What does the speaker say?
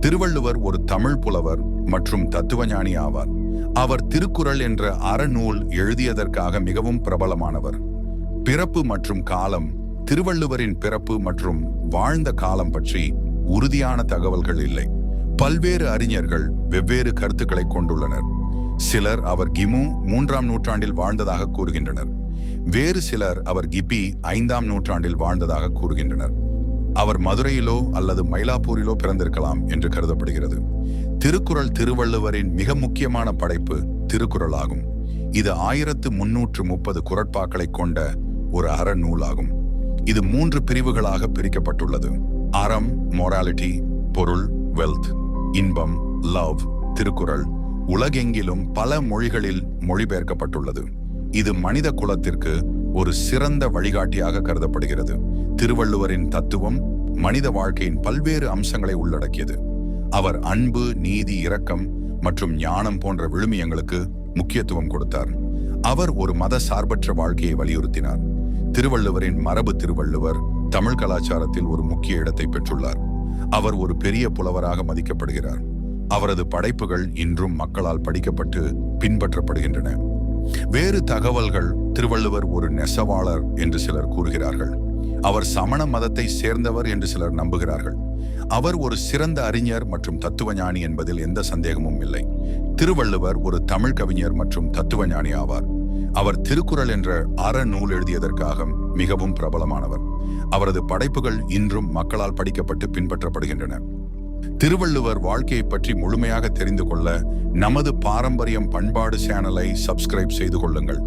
திருவள்ளுவர் ஒரு தமிழ் புலவர் மற்றும் தத்துவஞானி ஆவார். அவர் திருக்குறள் என்ற அறநூல் எழுதியதற்காக மிகவும் பிரபலமானவர். பிறப்பு மற்றும் காலம் திருவள்ளுவரின் பிறப்பு மற்றும் வாழ்ந்த காலம் பற்றி உறுதியான தகவல்கள் இல்லை. பல்வேறு அறிஞர்கள் வெவ்வேறு கருத்துக்களை கொண்டுள்ளனர். சிலர் அவர் கிமு மூன்றாம் நூற்றாண்டில் வாழ்ந்ததாக கூறுகின்றனர். வேறு சிலர் அவர் கிபி ஐந்தாம் நூற்றாண்டில் வாழ்ந்ததாக கூறுகின்றனர். அவர் மதுரையிலோ அல்லது மயிலாப்பூரிலோ பிறந்திருக்கலாம் என்று கருதப்படுகிறது. திருக்குறள் திருவள்ளுவரின் மிக முக்கியமான படைப்பு திருக்குறள் ஆகும் இது ஆயிரத்து முன்னூற்று முப்பது குரட்பாக்களை கொண்ட ஒரு அறநூலாகும். இது மூன்று பிரிவுகளாக பிரிக்கப்பட்டுள்ளது. அறம் மொராலிட்டி பொருள் வெல்த் இன்பம் லவ் திருக்குறள் உலகெங்கிலும் பல மொழிகளில் மொழிபெயர்க்கப்பட்டுள்ளது. இது மனித குலத்திற்கு ஒரு சிறந்த வழிகாட்டியாக கருதப்படுகிறது. திருவள்ளுவரின் தத்துவம் மனித வாழ்க்கையின் பல்வேறு அம்சங்களை உள்ளடக்கியது. அவர் அன்பு நீதி இரக்கம் மற்றும் ஞானம் போன்ற விழுமியங்களுக்கு முக்கியத்துவம் கொடுத்தார். அவர் ஒரு மத சார்பற்ற வாழ்க்கையை வலியுறுத்தினார். திருவள்ளுவரின் மரபு திருவள்ளுவர் தமிழ் கலாச்சாரத்தில் ஒரு முக்கிய இடத்தை பெற்றுள்ளார். அவர் ஒரு பெரிய புலவராக மதிக்கப்படுகிறார். அவரது படைப்புகள் இன்றும் மக்களால் படிக்கப்பட்டு பின்பற்றப்படுகின்றன. வேறு தகவல்கள் திருவள்ளுவர் ஒரு நெசவாளர் என்று சிலர் கூறுகிறார்கள். அவர் சமண மதத்தை சேர்ந்தவர் என்று சிலர் நம்புகிறார்கள். அவர் ஒரு சிறந்த அறிஞர் மற்றும் தத்துவஞானி என்பதில் எந்த சந்தேகமும் இல்லை. திருவள்ளுவர் ஒரு தமிழ் கவிஞர் மற்றும் தத்துவஞானி ஆவார். அவர் திருக்குறள் என்ற அறநூல் எழுதியதற்காக மிகவும் பிரபலமானவர். அவரது படைப்புகள் இன்றும் மக்களால் படிக்கப்பட்டு பின்பற்றப்படுகின்றன. திருவள்ளுவர் வாழ்க்கையை பற்றி முழுமையாக தெரிந்து கொள்ள நமது பாரம்பரியம் பண்பாடு சேனலை சப்ஸ்கிரைப் செய்து கொள்ளுங்கள்.